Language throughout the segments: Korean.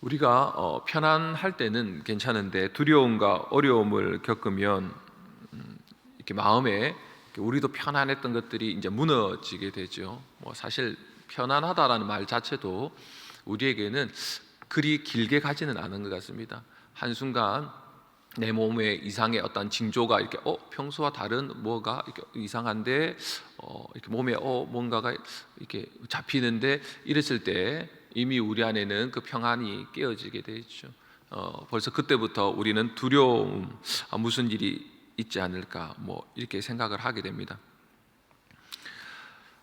우리가 어, 편안할 때는 괜찮은데 두려움과 어려움을 겪으면 음, 이렇게 마음에 이렇게 우리도 편안했던 것들이 이제 무너지게 되죠. 뭐 사실 편안하다라는 말 자체도 우리에게는 그리 길게 가지는 않은 것 같습니다. 한 순간 내 몸에 이상의 어떤 징조가 이렇게 어 평소와 다른 뭐가 이렇게 이상한데 어 이렇게 몸에 어 뭔가가 이렇게 잡히는데 이랬을 때 이미 우리 안에는 그 평안이 깨어지게 되죠. 어 벌써 그때부터 우리는 두려움 아, 무슨 일이 있지 않을까 뭐 이렇게 생각을 하게 됩니다.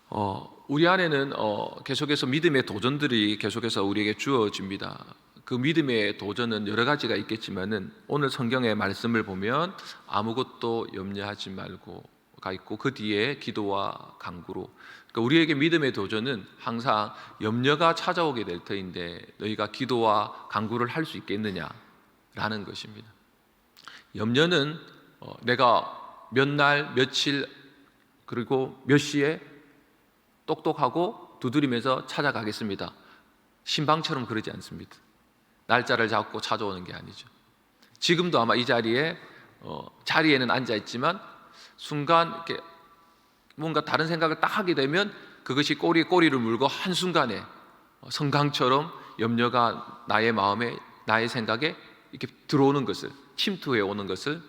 어, 우리 안에는 어, 계속해서 믿음의 도전들이 계속해서 우리에게 주어집니다. 그 믿음의 도전은 여러 가지가 있겠지만은 오늘 성경의 말씀을 보면 아무것도 염려하지 말고 가 있고 그 뒤에 기도와 간구로 그러니까 우리에게 믿음의 도전은 항상 염려가 찾아오게 될 터인데 너희가 기도와 간구를 할 수 있겠느냐라는 것입니다. 염려는 어, 내가 몇 날 며칠 그리고 몇 시에 똑똑하고 두드리면서 찾아가겠습니다. 신방처럼 그러지 않습니다. 날짜를 잡고 찾아오는 게 아니죠. 지금도 아마 이 자리에 어, 자리에는 앉아 있지만 순간 이렇게 뭔가 다른 생각을 딱 하게 되면 그것이 꼬리에 꼬리를 물고 한 순간에 어, 성강처럼 염려가 나의 마음에 나의 생각에 이렇게 들어오는 것을 침투해 오는 것을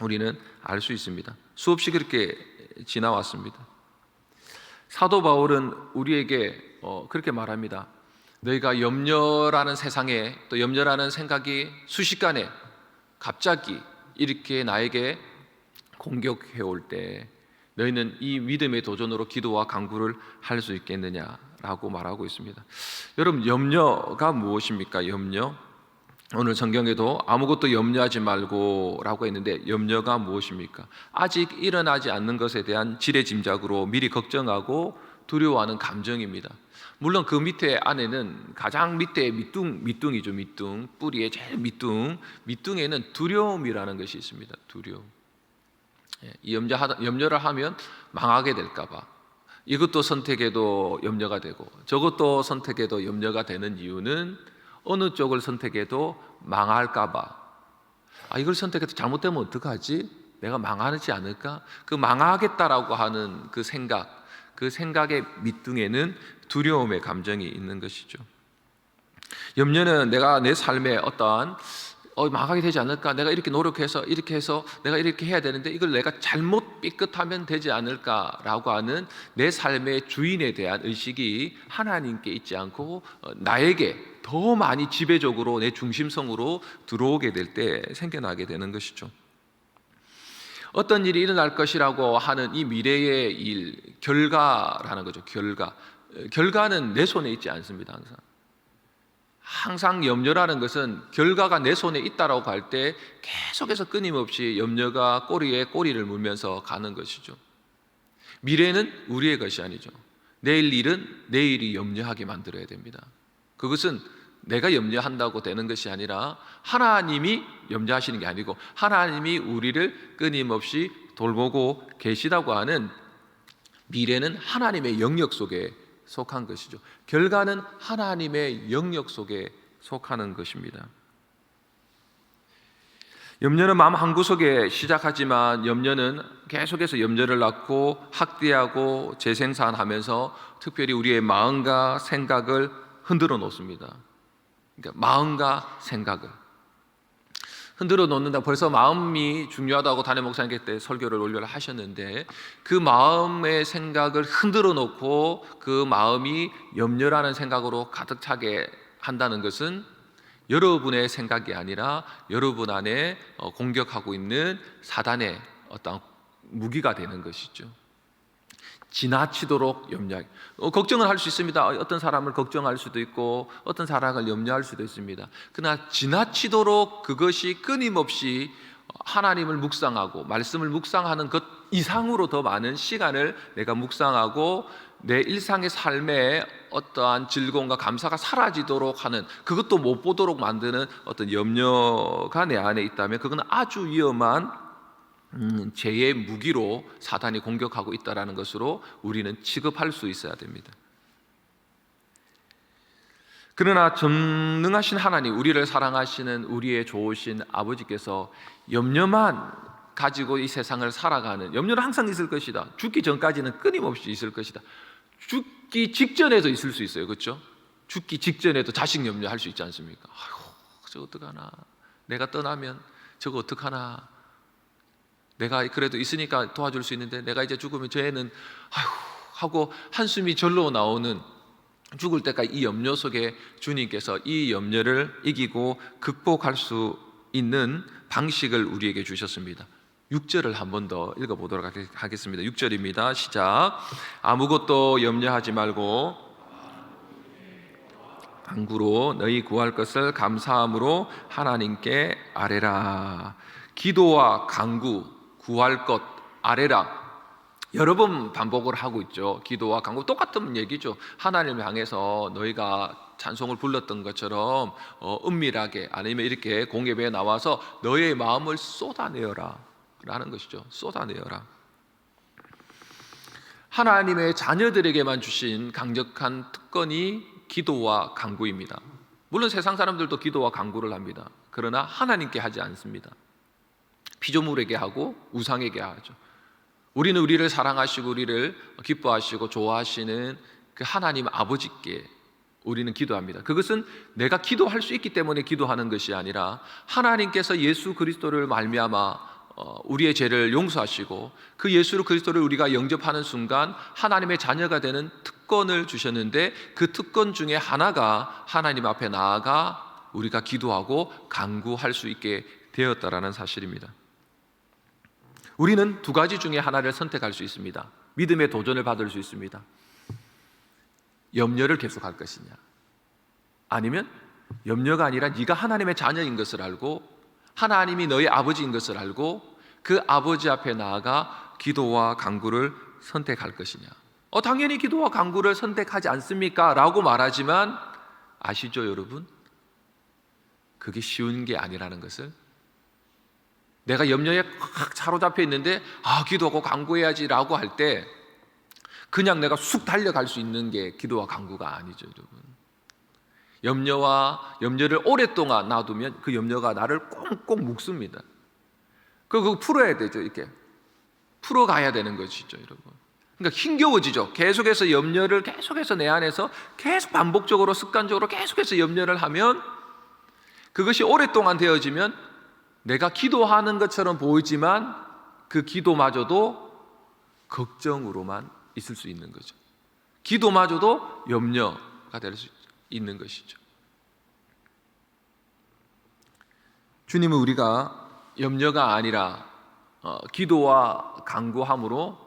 우리는 알 수 있습니다. 수없이 그렇게 지나왔습니다. 사도 바울은 우리에게 어, 그렇게 말합니다. 너희가 염려라는 세상에 또 염려라는 생각이 순식간에 갑자기 이렇게 나에게 공격해 올 때 너희는 이 믿음의 도전으로 기도와 간구를 할 수 있겠느냐라고 말하고 있습니다. 여러분 염려가 무엇입니까? 염려 오늘 성경에도 아무것도 염려하지 말고라고 했는데 염려가 무엇입니까? 아직 일어나지 않는 것에 대한 지레 짐작으로 미리 걱정하고 두려워하는 감정입니다. 물론 그 밑에 안에는 가장 밑에 밑둥 밑둥이죠 밑둥 뿌리에 제일 밑둥 밑둥에는 두려움이라는 것이 있습니다. 두려움. 예, 염려를 하면 망하게 될까봐 이것도 선택해도 염려가 되고 저것도 선택해도 염려가 되는 이유는 어느 쪽을 선택해도 망할까봐. 아, 이걸 선택해도 잘못되면 어떡하지? 내가 망하지 않을까? 그 망하겠다라고 하는 그 생각, 그 생각의 밑둥에는 두려움의 감정이 있는 것이죠. 염려는 내가 내 삶에 어떠한 어, 망하게 되지 않을까? 내가 이렇게 노력해서 이렇게 해서 내가 이렇게 해야 되는데 이걸 내가 잘못 삐끗하면 되지 않을까라고 하는 내 삶의 주인에 대한 의식이 하나님께 있지 않고 어, 나에게 더 많이 지배적으로 내 중심성으로 들어오게 될 때 생겨나게 되는 것이죠. 어떤 일이 일어날 것이라고 하는 이 미래의 일, 결과라는 거죠. 결과. 결과는 내 손에 있지 않습니다. 항상. 항상 염려라는 것은 결과가 내 손에 있다라고 할 때 계속해서 끊임없이 염려가 꼬리에 꼬리를 물면서 가는 것이죠. 미래는 우리의 것이 아니죠. 내일 일은 내일이 염려하게 만들어야 됩니다. 그것은 내가 염려한다고 되는 것이 아니라 하나님이 염려하시는 게 아니고 하나님이 우리를 끊임없이 돌보고 계시다고 하는 미래는 하나님의 영역 속에 속한 것이죠. 결과는 하나님의 영역 속에 속하는 것입니다. 염려는 마음 한구석에 시작하지만 염려는 계속해서 염려를 낳고 학대하고 재생산하면서 특별히 우리의 마음과 생각을 흔들어 놓습니다. 그러니까 마음과 생각을 흔들어 놓는다. 벌써 마음이 중요하다고 담임 목사님께 때 설교를 올려 하셨는데 그 마음의 생각을 흔들어 놓고 그 마음이 염려라는 생각으로 가득 차게 한다는 것은 여러분의 생각이 아니라 여러분 안에 어, 공격하고 있는 사단의 어떤 무기가 되는 것이죠. 지나치도록 염려. 어, 걱정을 할 수 있습니다. 어떤 사람을 걱정할 수도 있고 어떤 사람을 염려할 수도 있습니다. 그러나 지나치도록 그것이 끊임없이 하나님을 묵상하고 말씀을 묵상하는 것 이상으로 더 많은 시간을 내가 묵상하고 내 일상의 삶에 어떠한 즐거움과 감사가 사라지도록 하는 그것도 못 보도록 만드는 어떤 염려가 내 안에 있다면 그건 아주 위험한 음, 죄의 무기로 사단이 공격하고 있다라는 것으로 우리는 취급할 수 있어야 됩니다. 그러나 전능하신 하나님, 우리를 사랑하시는 우리의 좋으신 아버지께서 염려만 가지고 이 세상을 살아가는 염려는 항상 있을 것이다. 죽기 전까지는 끊임없이 있을 것이다. 죽기 직전에도 있을 수 있어요. 그렇죠? 죽기 직전에도 자식 염려할 수 있지 않습니까? 아이고, 저 어떡하나. 내가 떠나면 저거 어떡하나. 내가 그래도 있으니까 도와줄 수 있는데 내가 이제 죽으면 저 애는 아이고 하고 한숨이 절로 나오는 죽을 때까지 이 염려 속에 주님께서 이 염려를 이기고 극복할 수 있는 방식을 우리에게 주셨습니다. 6절을 한 번 더 읽어보도록 하겠- 하겠습니다. 6절입니다. 시작. 아무것도 염려하지 말고 간구로 너희 구할 것을 감사함으로 하나님께 아뢰라. 기도와 간구, 구할 것 아뢰라. 여러 번 반복을 하고 있죠. 기도와 간구 똑같은 얘기죠. 하나님을 향해서 너희가 찬송을 불렀던 것처럼 어, 은밀하게 아니면 이렇게 공예배에 나와서 너의 마음을 쏟아내어라 라는 것이죠. 쏟아내어라. 하나님의 자녀들에게만 주신 강력한 특권이 기도와 간구입니다. 물론 세상 사람들도 기도와 간구를 합니다. 그러나 하나님께 하지 않습니다. 피조물에게 하고 우상에게 하죠. 우리는 우리를 사랑하시고 우리를 기뻐하시고 좋아하시는 그 하나님 아버지께 우리는 기도합니다. 그것은 내가 기도할 수 있기 때문에 기도하는 것이 아니라 하나님께서 예수 그리스도를 말미암아 어, 우리의 죄를 용서하시고 그 예수 그리스도를 우리가 영접하는 순간 하나님의 자녀가 되는 특권을 주셨는데 그 특권 중에 하나가 하나님 앞에 나아가 우리가 기도하고 간구할 수 있게 되었다라는 사실입니다. 우리는 두 가지 중에 하나를 선택할 수 있습니다. 믿음의 도전을 받을 수 있습니다. 염려를 계속할 것이냐, 아니면 염려가 아니라 네가 하나님의 자녀인 것을 알고 하나님이 너의 아버지인 것을 알고 그 아버지 앞에 나아가 기도와 간구를 선택할 것이냐. 어 당연히 기도와 간구를 선택하지 않습니까? 라고 말하지만 아시죠, 여러분? 그게 쉬운 게 아니라는 것을 내가 염려에 확 사로잡혀 있는데 아 기도하고 간구해야지라고 할 때 그냥 내가 쑥 달려갈 수 있는 게 기도와 간구가 아니죠, 여러분. 염려와 염려를 오랫동안 놔두면 그 염려가 나를 꽁꽁 묶습니다. 그거 풀어야 되죠, 이렇게 풀어가야 되는 것이죠, 여러분. 그러니까 힘겨워지죠. 계속해서 염려를 계속해서 내 안에서 계속 반복적으로 습관적으로 계속해서 염려를 하면 그것이 오랫동안 되어지면 내가 기도하는 것처럼 보이지만 그 기도마저도 걱정으로만 있을 수 있는 거죠. 기도마저도 염려가 될 수 있는 것이죠. 주님은 우리가 염려가 아니라 어, 기도와 간구함으로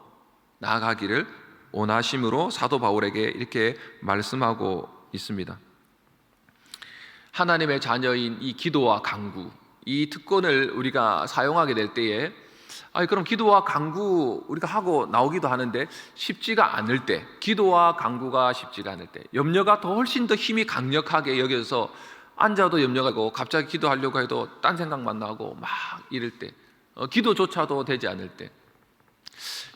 나아가기를 원하심으로 사도 바울에게 이렇게 말씀하고 있습니다. 하나님의 자녀인 이 기도와 간구, 이 특권을 우리가 사용하게 될 때에 아니 그럼 기도와 간구 우리가 하고 나오기도 하는데 쉽지가 않을 때 기도와 간구가 쉽지가 않을 때 염려가 더 훨씬 더 힘이 강력하게 여겨서 앉아도 염려가 있고 갑자기 기도하려고 해도 딴 생각만 나고 막 이럴 때 어, 기도조차도 되지 않을 때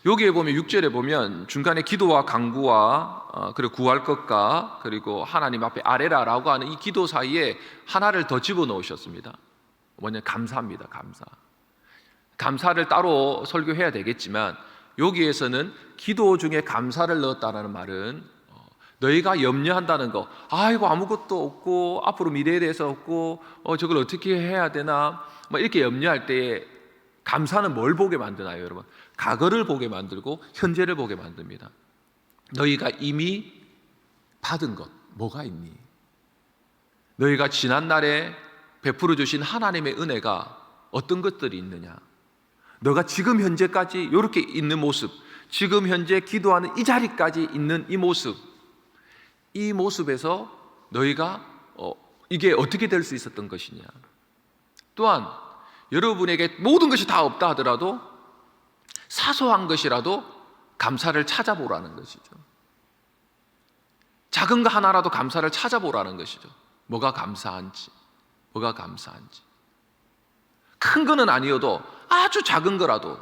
여기에 보면 6절에 보면 중간에 기도와 간구와 어, 그리고 구할 것과 그리고 하나님 앞에 아래라라고 하는 이 기도 사이에 하나를 더 집어넣으셨습니다. 뭐냐 감사합니다. 감사. 감사를 따로 설교해야 되겠지만 여기에서는 기도 중에 감사를 넣었다라는 말은 어, 너희가 염려한다는 거, 아이고 아무것도 없고 앞으로 미래에 대해서 없고 어, 저걸 어떻게 해야 되나, 뭐 이렇게 염려할 때에 감사는 뭘 보게 만드나요, 여러분? 과거를 보게 만들고 현재를 보게 만듭니다. 너희가 이미 받은 것 뭐가 있니? 너희가 지난 날에 베풀어 주신 하나님의 은혜가 어떤 것들이 있느냐? 너가 지금 현재까지 이렇게 있는 모습, 지금 현재 기도하는 이 자리까지 있는 이 모습, 이 모습에서 너희가 어, 이게 어떻게 될 수 있었던 것이냐? 또한 여러분에게 모든 것이 다 없다 하더라도 사소한 것이라도 감사를 찾아보라는 것이죠. 작은 거 하나라도 감사를 찾아보라는 것이죠. 뭐가 감사한지, 뭐가 감사한지. 큰 거는 아니어도 아주 작은 거라도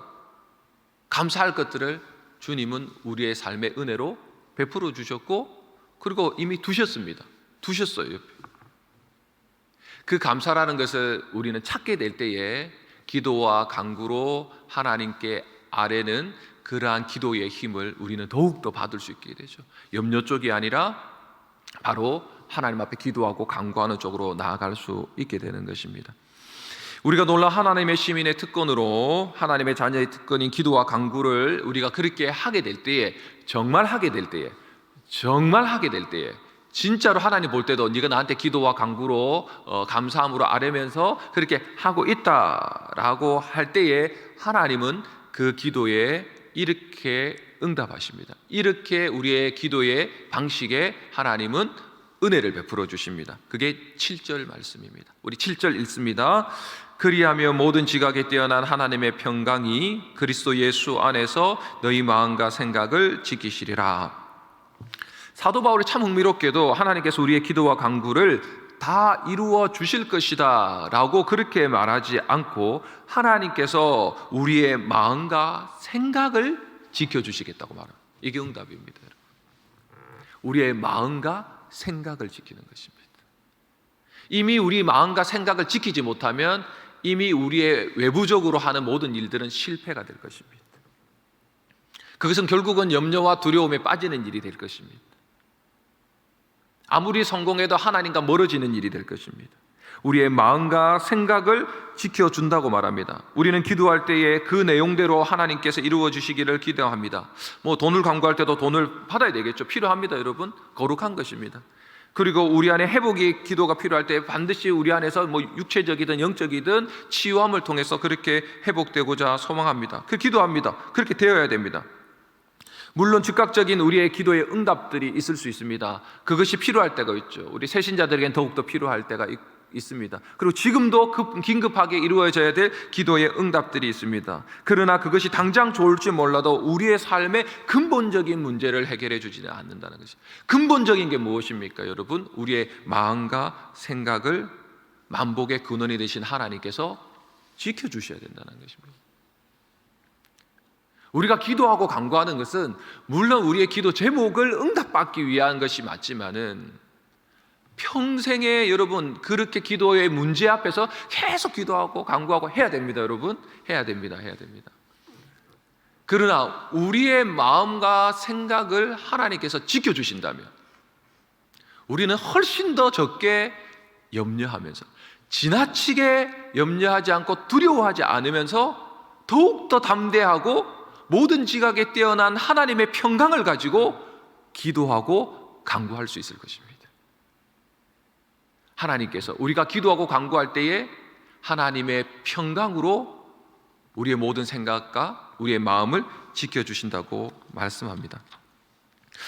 감사할 것들을 주님은 우리의 삶의 은혜로 베풀어 주셨고 그리고 이미 두셨습니다. 두셨어요. 옆에. 그 감사라는 것을 우리는 찾게 될 때에 기도와 간구로 하나님께 아뢰는 그러한 기도의 힘을 우리는 더욱더 받을 수 있게 되죠. 염려 쪽이 아니라 바로 하나님 앞에 기도하고 간구하는 쪽으로 나아갈 수 있게 되는 것입니다. 우리가 놀라 하나님의 시민의 특권으로 하나님의 자녀의 특권인 기도와 간구를 우리가 그렇게 하게 될 때에 정말 하게 될 때에 정말 하게 될 때에 진짜로 하나님 볼 때도 네가 나한테 기도와 간구로 어, 감사함으로 아뢰면서 그렇게 하고 있다라고 할 때에 하나님은 그 기도에 이렇게 응답하십니다. 이렇게 우리의 기도의 방식에 하나님은 은혜를 베풀어 주십니다. 그게 7절 말씀입니다. 우리 7절 읽습니다. 그리하며 모든 지각에 뛰어난 하나님의 평강이 그리스도 예수 안에서 너희 마음과 생각을 지키시리라. 사도 바울이 참 흥미롭게도 하나님께서 우리의 기도와 간구를 다 이루어 주실 것이다 라고 그렇게 말하지 않고 하나님께서 우리의 마음과 생각을 지켜 주시겠다고 말합니다. 이게 응답입니다. 우리의 마음과 생각을 지키는 것입니다. 이미 우리 마음과 생각을 지키지 못하면 이미 우리의 외부적으로 하는 모든 일들은 실패가 될 것입니다. 그것은 결국은 염려와 두려움에 빠지는 일이 될 것입니다. 아무리 성공해도 하나님과 멀어지는 일이 될 것입니다. 우리의 마음과 생각을 지켜준다고 말합니다. 우리는 기도할 때에 그 내용대로 하나님께서 이루어 주시기를 기대합니다. 뭐 돈을 강구할 때도 돈을 받아야 되겠죠. 필요합니다, 여러분. 거룩한 것입니다. 그리고 우리 안에 회복이 기도가 필요할 때 반드시 우리 안에서 뭐 육체적이든 영적이든 치유함을 통해서 그렇게 회복되고자 소망합니다. 그 기도합니다. 그렇게 되어야 됩니다. 물론 즉각적인 우리의 기도의 응답들이 있을 수 있습니다. 그것이 필요할 때가 있죠. 우리 새신자들에겐 더욱더 필요할 때가 있, 있습니다. 그리고 지금도 급, 긴급하게 이루어져야 될 기도의 응답들이 있습니다. 그러나 그것이 당장 좋을지 몰라도 우리의 삶의 근본적인 문제를 해결해 주지는 않는다는 것이. 근본적인 게 무엇입니까, 여러분? 우리의 마음과 생각을 만복의 근원이 되신 하나님께서 지켜 주셔야 된다는 것입니다. 우리가 기도하고 간구하는 것은 물론 우리의 기도 제목을 응답받기 위한 것이 맞지만은 평생에 여러분 그렇게 기도의 문제 앞에서 계속 기도하고 간구하고 해야 됩니다, 여러분. 해야 됩니다. 해야 됩니다. 그러나 우리의 마음과 생각을 하나님께서 지켜 주신다면 우리는 훨씬 더 적게 염려하면서 지나치게 염려하지 않고 두려워하지 않으면서 더욱더 담대하고 모든 지각에 뛰어난 하나님의 평강을 가지고 기도하고 간구할 수 있을 것입니다. 하나님께서 우리가 기도하고 간구할 때에 하나님의 평강으로 우리의 모든 생각과 우리의 마음을 지켜주신다고 말씀합니다.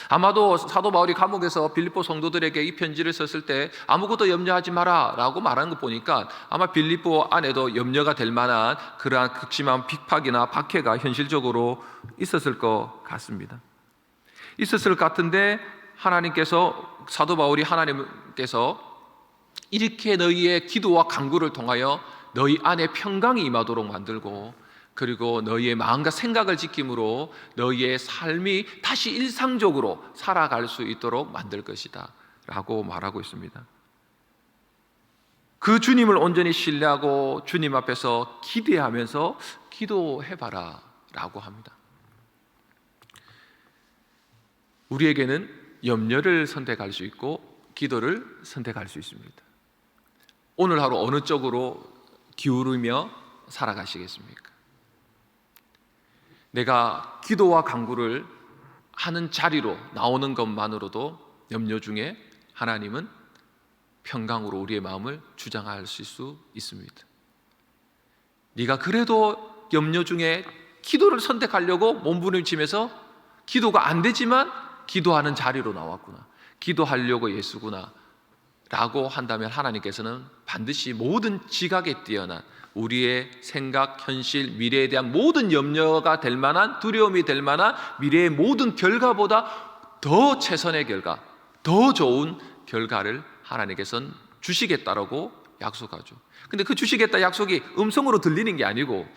아마도 사도 바울이 감옥에서 빌립보 성도들에게 이 편지를 썼을 때 아무것도 염려하지 마라 라고 말하는 거 보니까 아마 빌립보 안에도 염려가 될 만한 그러한 극심한 핍박이나 박해가 현실적으로 있었을 것 같습니다. 있었을 것 같은데 하나님께서 사도 바울이 하나님께서 이렇게 너희의 기도와 간구를 통하여 너희 안에 평강이 임하도록 만들고 그리고 너희의 마음과 생각을 지킴으로 너희의 삶이 다시 일상적으로 살아갈 수 있도록 만들 것이다. 라고 말하고 있습니다. 그 주님을 온전히 신뢰하고 주님 앞에서 기대하면서 기도해봐라. 라고 합니다. 우리에게는 염려를 선택할 수 있고 기도를 선택할 수 있습니다. 오늘 하루 어느 쪽으로 기울이며 살아가시겠습니까? 내가 기도와 간구를 하는 자리로 나오는 것만으로도 염려 중에 하나님은 평강으로 우리의 마음을 주장하실 수 있습니다. 네가 그래도 염려 중에 기도를 선택하려고 몸부림치면서 기도가 안 되지만 기도하는 자리로 나왔구나. 기도하려고 예수구나. 라고 한다면 하나님께서는 반드시 모든 지각에 뛰어난 우리의 생각, 현실, 미래에 대한 모든 염려가 될 만한 두려움이 될 만한 미래의 모든 결과보다 더 최선의 결과, 더 좋은 결과를 하나님께서는 주시겠다라고 약속하죠. 근데 그 주시겠다 약속이 음성으로 들리는 게 아니고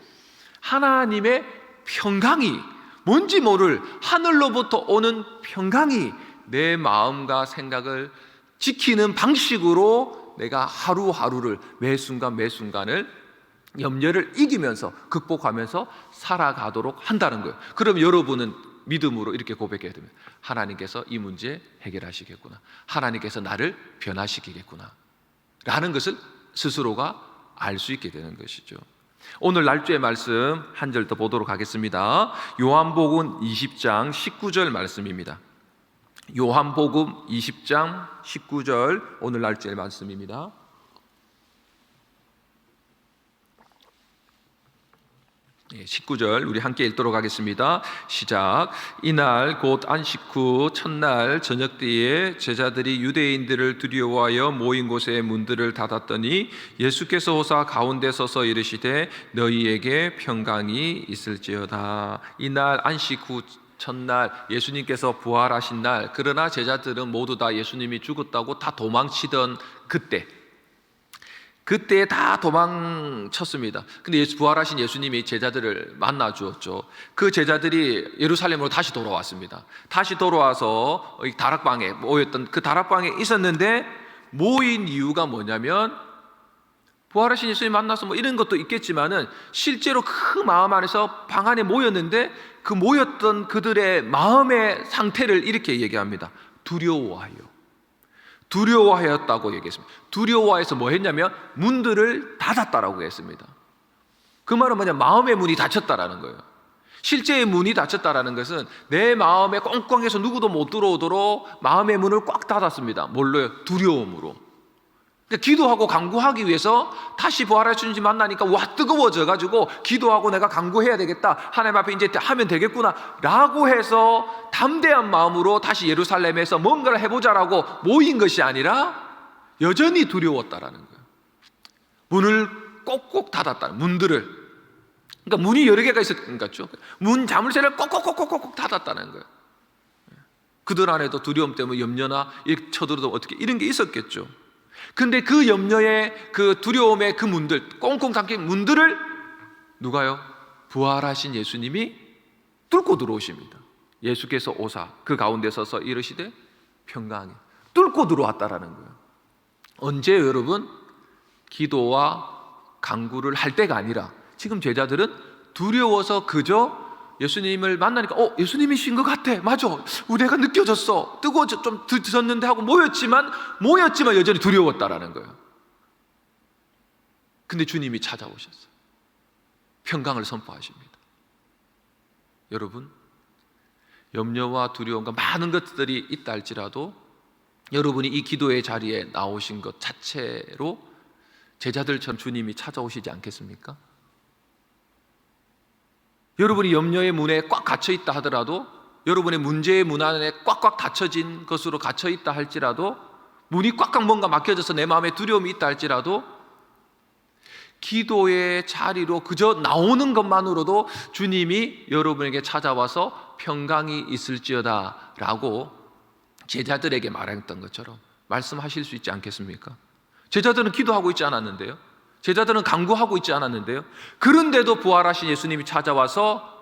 하나님의 평강이 뭔지 모를 하늘로부터 오는 평강이 내 마음과 생각을 지키는 방식으로 내가 하루하루를 매 순간 매 순간을 염려를 이기면서 극복하면서 살아가도록 한다는 거예요. 그럼 여러분은 믿음으로 이렇게 고백해야 됩니다. 하나님께서 이 문제 해결하시겠구나. 하나님께서 나를 변화시키겠구나. 라는 것을 스스로가 알 수 있게 되는 것이죠. 오늘 날주의 말씀 한 절 더 보도록 하겠습니다. 요한복음 20장 19절 말씀입니다. 요한복음 20장 19절 오늘 날주의 말씀입니다. 예, 19절 우리 함께 읽도록 하겠습니다. 시작. 이날 곧 안식 후 첫날 저녁 때에 제자들이 유대인들을 두려워하여 모인 곳에 문들을 닫았더니 예수께서 오사 가운데 서서 이르시되 너희에게 평강이 있을지어다. 이날 안식 후 첫날 예수님께서 부활하신 날 그러나 제자들은 모두 다 예수님이 죽었다고 다 도망치던 그때 그때 다 도망쳤습니다. 근데 예수 부활하신 예수님이 제자들을 만나 주었죠. 그 제자들이 예루살렘으로 다시 돌아왔습니다. 다시 돌아와서 이 다락방에 모였던 그 다락방에 있었는데 모인 이유가 뭐냐면 부활하신 예수님 만나서 뭐 이런 것도 있겠지만은 실제로 그 마음 안에서 방 안에 모였는데 그 모였던 그들의 마음의 상태를 이렇게 얘기합니다. 두려워하여. 두려워하였다고 얘기했습니다. 두려워해서 뭐 했냐면 문들을 닫았다라고 했습니다. 그 말은 뭐냐 마음의 문이 닫혔다라는 거예요. 실제의 문이 닫혔다라는 것은 내 마음에 꽁꽁해서 누구도 못 들어오도록 마음의 문을 꽉 닫았습니다. 뭘로요? 두려움으로. 그러니까 기도하고 강구하기 위해서 다시 부활할 주님 만나니까 와 뜨거워져 가지고 기도하고 내가 강구해야 되겠다 하나님 앞에 이제 하면 되겠구나라고 해서 담대한 마음으로 다시 예루살렘에서 뭔가를 해보자라고 모인 것이 아니라 여전히 두려웠다라는 거예요. 문을 꼭꼭 닫았다. 문들을 그러니까 문이 여러 개가 있었던 것 같죠. 문 자물쇠를 꼭꼭꼭꼭꼭 닫았다는 거예요. 그들 안에도 두려움 때문에 염려나 쳐들어도 어떻게 이런 게 있었겠죠. 근데 그 염려의 그 두려움의 그 문들, 꽁꽁 잠긴 문들을 누가요? 부활하신 예수님이 뚫고 들어오십니다. 예수께서 오사 그 가운데 서서 이르시되 평강이 뚫고 들어왔다라는 거예요. 언제 여러분 기도와 강구를 할 때가 아니라 지금 제자들은 두려워서 그저 예수님을 만나니까 어 예수님이신 것 같아. 맞아. 우리가 느껴졌어. 뜨거워져 좀 드셨는데 하고 모였지만 모였지만 여전히 두려웠다라는 거예요. 근데 주님이 찾아오셨어요. 평강을 선포하십니다. 여러분 염려와 두려움과 많은 것들이 있다 할지라도 여러분이 이 기도의 자리에 나오신 것 자체로 제자들처럼 주님이 찾아오시지 않겠습니까? 여러분이 염려의 문에 꽉 갇혀 있다 하더라도 여러분의 문제의 문 안에 꽉꽉 닫혀진 것으로 갇혀 있다 할지라도 문이 꽉꽉 뭔가 막혀져서 내 마음에 두려움이 있다 할지라도 기도의 자리로 그저 나오는 것만으로도 주님이 여러분에게 찾아와서 평강이 있을지어다 라고 제자들에게 말했던 것처럼 말씀하실 수 있지 않겠습니까? 제자들은 기도하고 있지 않았는데요. 제자들은 강구하고 있지 않았는데요. 그런데도 부활하신 예수님이 찾아와서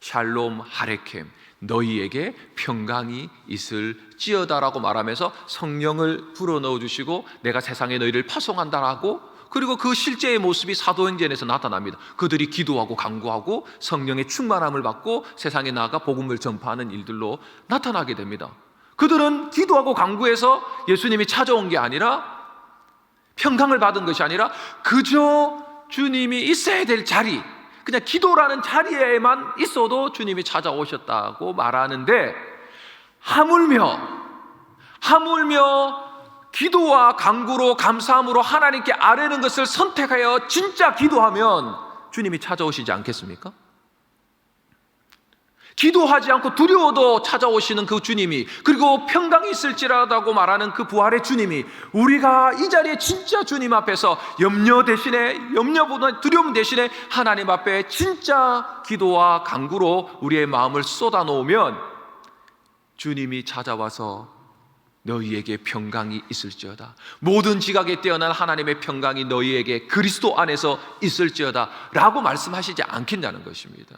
샬롬 하레켐 너희에게 평강이 있을지어다라고 말하면서 성령을 불어넣어 주시고 내가 세상에 너희를 파송한다라고 그리고 그 실제의 모습이 사도행전에서 나타납니다. 그들이 기도하고 강구하고 성령의 충만함을 받고 세상에 나가 복음을 전파하는 일들로 나타나게 됩니다. 그들은 기도하고 강구해서 예수님이 찾아온 게 아니라 평강을 받은 것이 아니라 그저 주님이 있어야 될 자리, 그냥 기도라는 자리에만 있어도 주님이 찾아오셨다고 말하는데 하물며 하물며 기도와 강구로 감사함으로 하나님께 아뢰는 것을 선택하여 진짜 기도하면 주님이 찾아오시지 않겠습니까? 기도하지 않고 두려워도 찾아오시는 그 주님이 그리고 평강이 있을지라도 말하는 그 부활의 주님이 우리가 이 자리에 진짜 주님 앞에서 염려 대신에 염려보다 두려움 대신에 하나님 앞에 진짜 기도와 강구로 우리의 마음을 쏟아 놓으면 주님이 찾아와서 너희에게 평강이 있을지어다. 모든 지각에 뛰어난 하나님의 평강이 너희에게 그리스도 안에서 있을지어다. 라고 말씀하시지 않겠냐는 것입니다.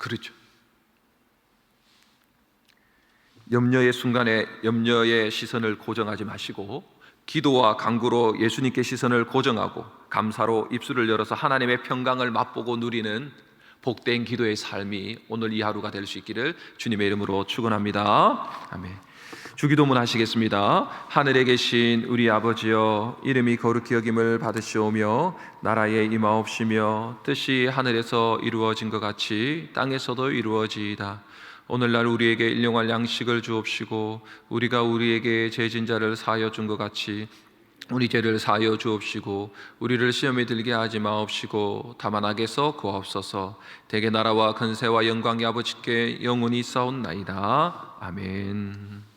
그렇죠. 염려의 순간에 염려의 시선을 고정하지 마시고 기도와 간구로 예수님께 시선을 고정하고 감사로 입술을 열어서 하나님의 평강을 맛보고 누리는 복된 기도의 삶이 오늘 이 하루가 될 수 있기를 주님의 이름으로 축원합니다. 아멘. 주기도문 하시겠습니다. 하늘에 계신 우리 아버지여 이름이 거룩히 여김을 받으시오며 나라에 임하옵시며 뜻이 하늘에서 이루어진 것 같이 땅에서도 이루어지이다. 오늘날 우리에게 일용할 양식을 주옵시고 우리가 우리에게 죄진 자를 사하여 준 것 같이 우리 죄를 사하여 주옵시고 우리를 시험에 들게 하지 마옵시고 다만 악에서 구하옵소서 대개 나라와 근세와 영광이 아버지께 영원히 싸운나이다 아멘.